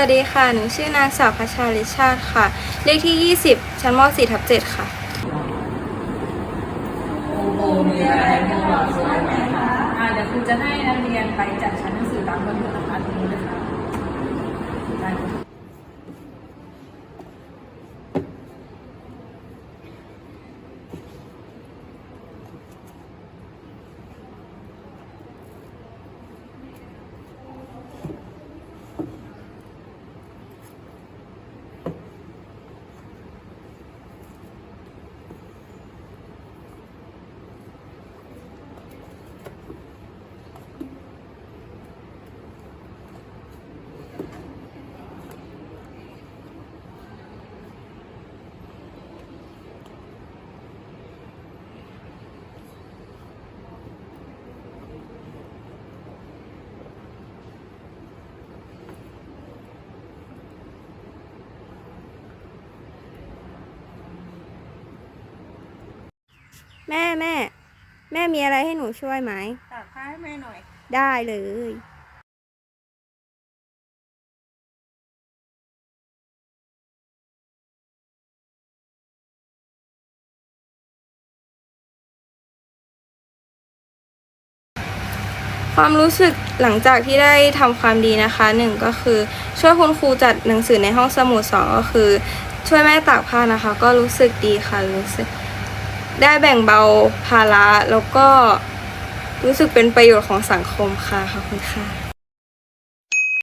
วัสดีค่ะ หนูชื่อนางสาวพัชาลิชาติค่ะ เลขที่ 20 ชั้นม .4 ทับ7ค่ะอ่าเดี๋ยวครูจะให้นักเรียนไปจัดชั้นหนังสือตามกันเถอะนะคะตรงนี้ แม่แม่ แม่มีอะไรให้หนูช่วยไหมตากผ้าให้แม่หน่อย ได้เลย ความรู้สึกหลังจากที่ได้ทำความดีนะคะหนึ่งก็คือช่วยคุณครูจัดหนังสือในห้องสมุดสองก็คือ ช่วยแม่ตากผ้านะคะ ก็รู้สึกดีค่ะรู้สึก ได้แบ่งเบาภาระแล้วก็รู้สึกเป็นประโยชน์ของสังคมค่ะขอบคุณค่ะ